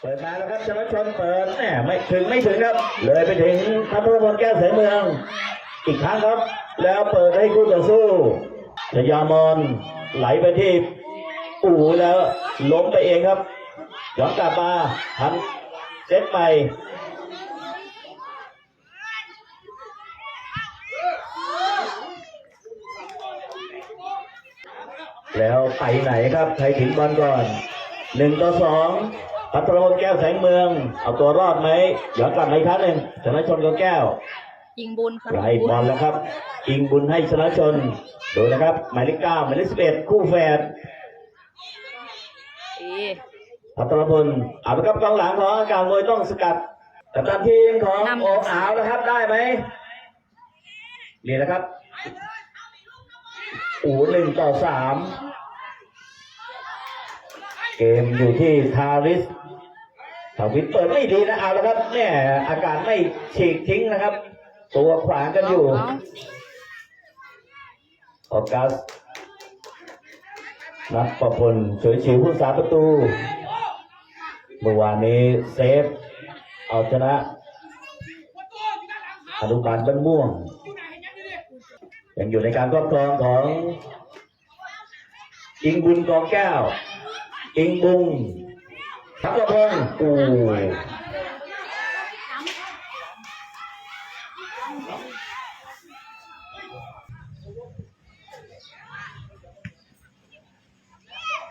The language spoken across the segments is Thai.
เปิดมาแล้วครับชนะชนเปิดแหมไม่ถึงไม่ถึงครับ เลยไปถึงพัทรพลแก้วแสเมือง อีกครั้งครับ แล้วเปิดให้คู่ต่อสู้ชยามอนไหลไปที่อู่แล้วล้มไปเองครับย้อนกลับมาทำเซตใหม่แล้วไปไหนครับ ใครถึงบอลก่อนหนึ่งต่อสอง พัทรพลแก้วแสงเมือง เอาตัวรอดไหมย้อนกลับมาอีกครั้งหนึ่งชนะชนกับแก้วยิงบุญครับไล่บอลแล้วครับอิงบุญให้ชนะชนดูนะครับหมายเลขเก้าหมายเลขสิบเอ็ดคู่แฝดเอพัทรพลเอาละครับกองหลังของอาการมวยต้องสกัดแต่ตามทีมของโออาวนะครับได้ไหมนี่นะครับอูหนึ่งต่อสาม เกมอยู่ที่ทาริสทาวิทเปิดไม่ดีนะเอาละครับเนี่ยอากาศไม่ฉีกทิ้งนะครับ ตัวขวางกันอยู่อออกัสนักประพลเฉยฉิวผู้สาประตู เมื่อวานนี้เซฟ เอาชนะอนุบาลบ้านม่วง ยังอยู่ในการครอบครองของอิงบุญกองแก้ว อิงบุงทักประพงศ์อู้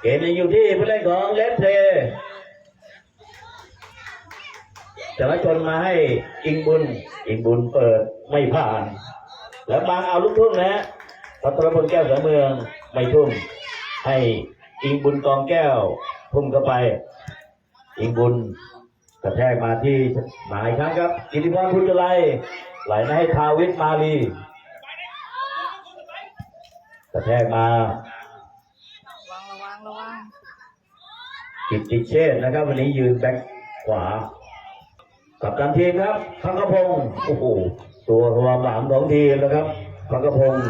เกมยังอยู่ที่ผู้เล่นของเลสเพลย์จะมาชนมาให้อิงบุญ อิงบุญเปิดไม่ผ่าน แล้วบางเอาลูกทุ่งนะพัทรพลแก้วเสือเมืองไม่ทุ่มให้ อิงบุญกองแก้วทุ่มเข้าไป อิงบุญกระแทกมาที่หมายครั้งครับกิติพรพุทธไลไหลมาให้ทาวิทมาลีกระแทกมาระวังระวังระวังกิตติเชษฐ์นะครับ วันนี้ยืนแบ็คขวา กับการทีมครับพังกระพงศ์โอ้โหตัวความหลังของทีมนะครับพังกระพงศ์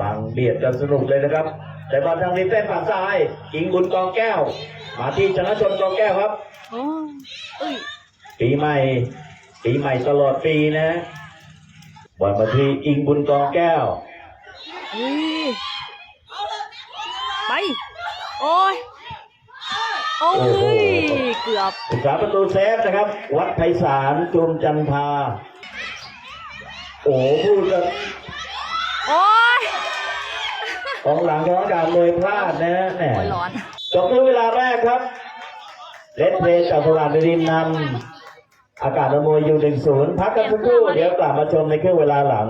ปังเบียดกันสนุกเลยนะครับ แต่บอลทางนี้เต้นฝั่งซ้ายอิงบุญกองแก้ว มาที่ชนะชนกองแก้วครับโอ้เอ้ยปีใหม่ ปีใหม่ตลอดปีนะบอลมาที่อิงบุญกองแก้วเฮ้ยไปโอ้ยโอ้โอ้โหยเกือบศึกษาประตูเซฟนะครับ วัดไพศาลจุมจันทาโอ้โหพูดกับโอ้ย ของหลังของอากาศเลยพลาดนะแหมโอ้ยร้อนจบด้วยเวลาแรกครับเลดเพลย์จากสว่างนรินทร์นำอากาศอำนวยอยู่หนึ่งศูนย์พักกันสักครู่เดี๋ยวกลับมาชมในครึ่งเวลาหลัง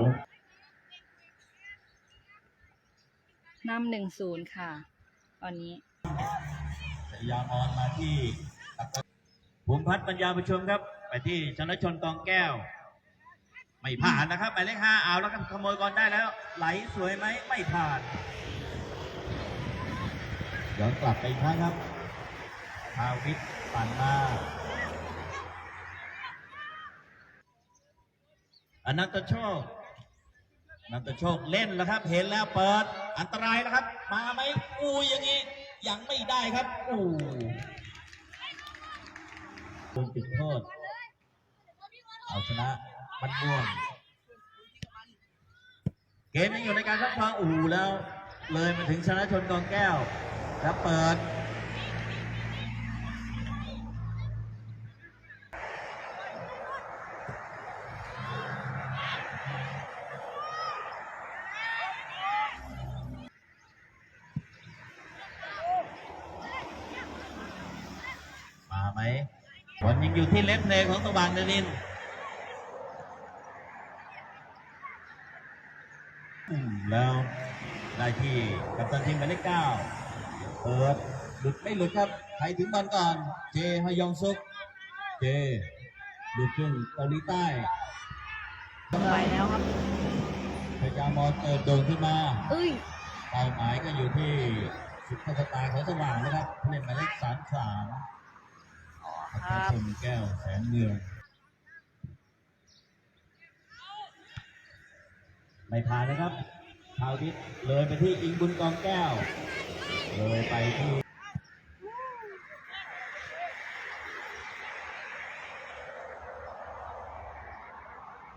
นำหนึ่งศูนย์ค่ะ ตอนนี้ชยามอนมาที่ภูมิพัฒน์ปัญญาประชุมครับ ไปที่ชนชนกองแก้ว ไม่ผ่านนะครับหมายเลขห้าเอาแล้วกันขโมยก่อนได้แล้ว ไหลสวยไหมไม่ผ่านย้อนกลับไปอีกครั้งครับทาวิทปั่นมาอนันตโชคอนันตโชคเล่นแล้วครับ เห็นแล้วเปิดอันตรายแล้วครับ มาไหมอู้อย่างนี้ยังไม่ได้ครับอู้โดนจุดโทษเอาชนะ มันม่วงเกมยังอยู่ในการรอบครองอู่แล้ว เลยมาถึงชนะชนกองแก้ว แล้วเปิด มาไหมบอลยังอยู่ที่เล็บเพลงของสว่างเดนินทร์อืม แล้วได้ที่กัปตันทีมหมายเลขเก้าเปิดหลุดไม่หลุดครับใครถึงบอลก่อน เจฮยองซุก เจหลุดขึ้นเกาหลีใต้ไปแล้วครับพยายามมอนเปิดโดนขึ้นมาเอ้ยเป้าหมายก็อยู่ที่สุดพัฒตาของสว่างนะครับผู้เล่นหมายเลขสามสามครัพับชรแก้วแสนเมืองไม่ผ่านนะครับ ชาวทิศเลยไปที่อิงบุญกองแก้ว เลยไปที่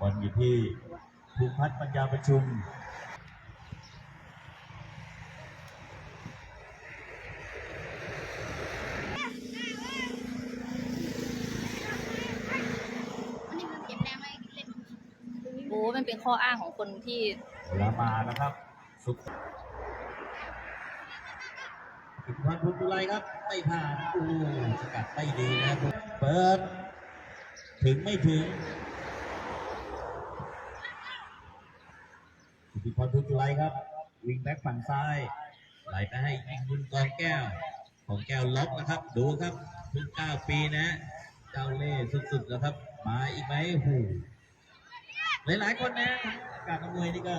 วันอยู่ที่ภูพัฒน์ปัญญาประชุมโอ้มันเป็นข้ออ้างของคนที่ เวลามานะครับ สุขอิทธิพันธ์พุทธุไลครับ ไม่ผ่านโอ้สกัดไม่ดีนะครับเปิด ถึงไม่ถึงอิทธิพันธ์พุทธุไลครับ วิ่งแบ็คฝั่งซ้ายไหลไปให้ยิงบุญกองแก้ว ของแก้วล็อกนะครับ ดูครับเพิ่งเก้าปีนะ เจ้าเล่สุดๆแล้วครับ มาอีกไหมหู หลายๆคนนะการทำมวยนี่ก็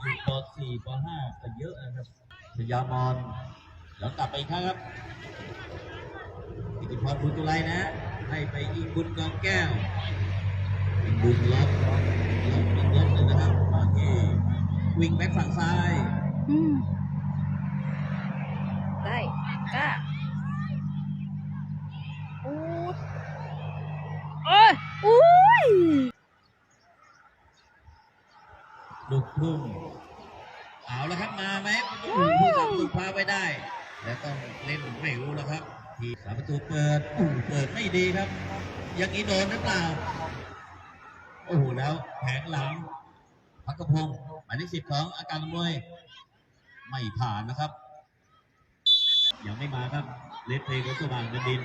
อยู่ป .4 ป .5 กันเยอะนะครับพยามอนแล้วกลับไปอีกครั้งครับอิทธิพรบุญตุไลนะ ให้ไปยิงบุญกองแก้วยิงบุญล็อกล็อกล็อกอีกล็อกหนึ่งนะครับมาที่วิ่งแบ็คฝั่งซ้าย อืมได้กล้าอู้โอ้ยอุ้ย ลูกทุ่งเอาแล้วครับมาไหมโอ้โหผู้สับสุดพาไปได้ และต้องเล่นเร็วแล้วครับ ที่สามประตูเปิดโอ้โหเปิดไม่ดีครับอยังนี้โดนหรือเปล่าโอ้โหแล้วแผงหลังพักกระพงศ์หมายเลขสิบของอาการมวยไม่ผ่านนะครับ ยังไม่มาครับเลดเพลย์ของสว่างแผ่นดิน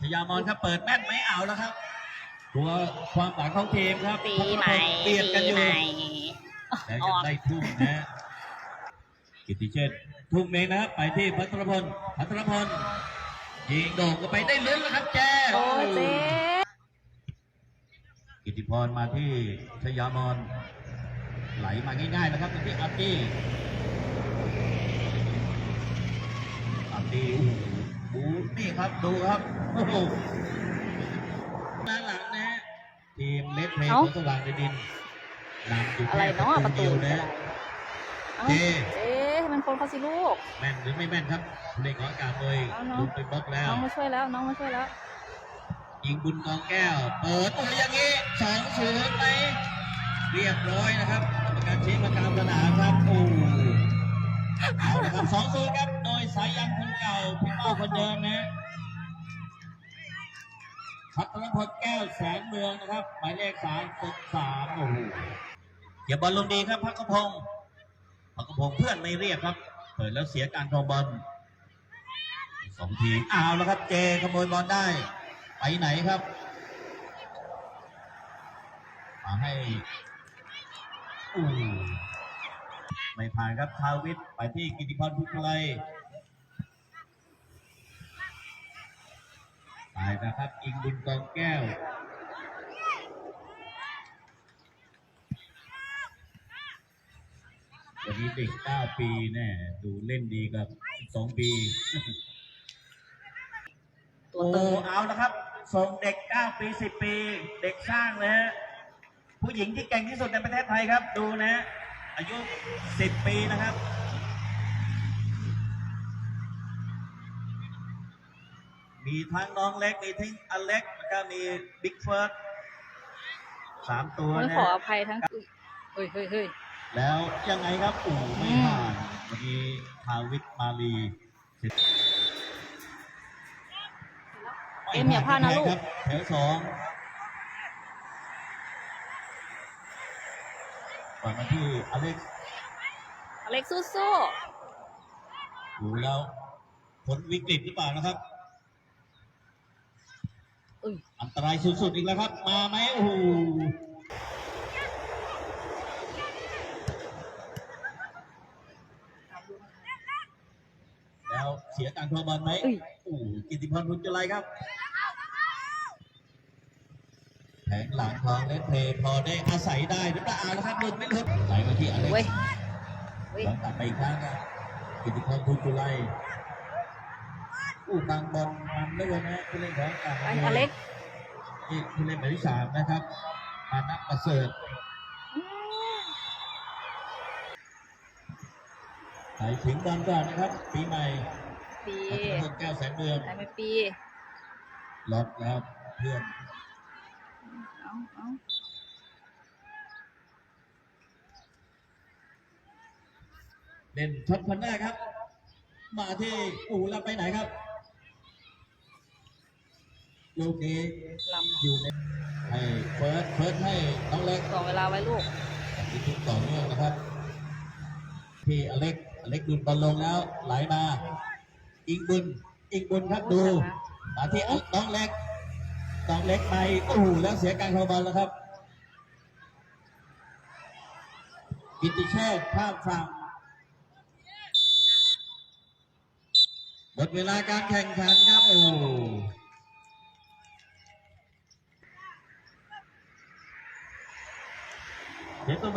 ชยามอนครับเปิดแม่นไม่เอาแล้วครับ ตัวความหวังของทีมครับปีใหม่เบียดกันปีอยู่ใหม่ แล้วอยัองกได้ทุ่มนะกิติเชษฐ์ทุ่มเองนะครับไปที่พัทรพลพัทรพลยิงโด่งก็ไปได้ลุ้นแล้วครับแจ้โอ้ยเจ๊กิติพรมาที่ชยามอนไหลมาง่ายๆนะครับที่อับดี้อับดี้โอ้โหนี่ครับดูครับโอ้โหด้านหลังนะฮะทีม เล็กเพลย์ของสว่างในดินนำอยู่อะไรแค่เนาะประตูเดียวอะไรนะเอ้าเจ๊เจ๊มันคนเขาสิลูก แม่นหรือไม่แม่นครับเล่นของอากาศเลยเอาเนอะลุกไปบล็อกแล้ว น้องมาช่วยแล้ว น้องมาช่วยแล้วยิงบุญกองแก้ว เปิดตัวอย่างนี้สองศูนย์ไหมเรียบร้อยนะครับกรรมการชี้ประกลางสนามครับโอ้เอาละครับสองศูนย์ครับ โดยสายยันคนเก่าพี่เป้าคนเดิมนะ พัทรพลแก้วแสนเมืองนะครับหมายเลขสามสิบสามโอ้โหเก็บบอลลงดีครับพักกระพงศ์พักกระพงศ์เพื่อนไม่เรียกครับ เปิดแล้วเสียการครองบอลสองทีมเอาแล้วครับเจขโมยบอลได้ ไปไหนครับ มาให้อู้ไม่ผ่านครับทาวิทย์ไปที่กิติพรพุทธไล ไปนะครับอิงบุญกองแก้ววันนี้เด็ก9ปีแน่ดูเล่นดีกับ12ปี ตัวโอ้ตึงเอาละครับ ส่งเด็ก 9 ปี 10 ปี เด็กสร้างเลยฮะผู้หญิงที่เก่งที่สุดในประเทศไทยครับ ดูนะฮะอายุ 10 ปีนะครับ มีทั้งน้องเล็ก มีทั้งอเล็กแล้วก็มีบิ๊กเฟิร์สสามตัวโอ้ยนะขอฮะอภัยทั้งเฮ้ยเฮ้ยเฮ้ย แล้วยังไงครับอู่ไม่อืมผ่านวันนี้ทาวิทมาลีเอ็มอย่าพลาดนะลูก ครับแถวสองปล่อยมาที่อเล็กซ์อเล็กสู้สู้ ดูแล้วพ้นวิกฤตหรือเปล่านะครับ อุ้ยอันตรายสุดๆอีกแล้วครับ มาไหมโอ้โหแล้วเสียการทวงบอลไหมอุ้ยโอ้โหกิติพรบุญจุไลครับ แผงหลังของเลนเพลย์พอได้อาศัยได้หรือเปล่าเอาละครับหลุดไม่หลุดไหลมาที่อเล็กเว้ยซ์เว้ยย้อนกลับไปอีกครั้งครับกิติพรบุญจุไลอู้ตังบอลมันด้วยนะผู้เล่นของการไปอเล็กนี่ผู้เล่นหมายที่สามนะครับมานับประเสริฐอืมไหลถึงบอลก่อนนะครับ ปีใหม่ปีพัฒนพลแก้วแสนเมืองได้ไหมปีล็อกแล้วเพื่อนเอาเอาเล่นช็อตพันหน้าครับ มาที่อูแล้วไปไหนครับ ลูกนี้ลอยู่ในให้เฟิร์สเฟิร์สให้น้องเล็กำต่อเวลาไว้ลูกที่ทุกต่อเนื่องนะครับที่อเล็กอเล็กดุนบอลลงแล้วไหลมา อิงบุญอิงบุญครับดูมาที่น้องเล็กน้องเล็กไปโอ้โหแล้วเสียการเข้าบอลแล้วครับกิติเชษฐ์ภาพฝั่งหมดเวลาการแข่งขันครับโอ้ โหเดี๋ยวตัว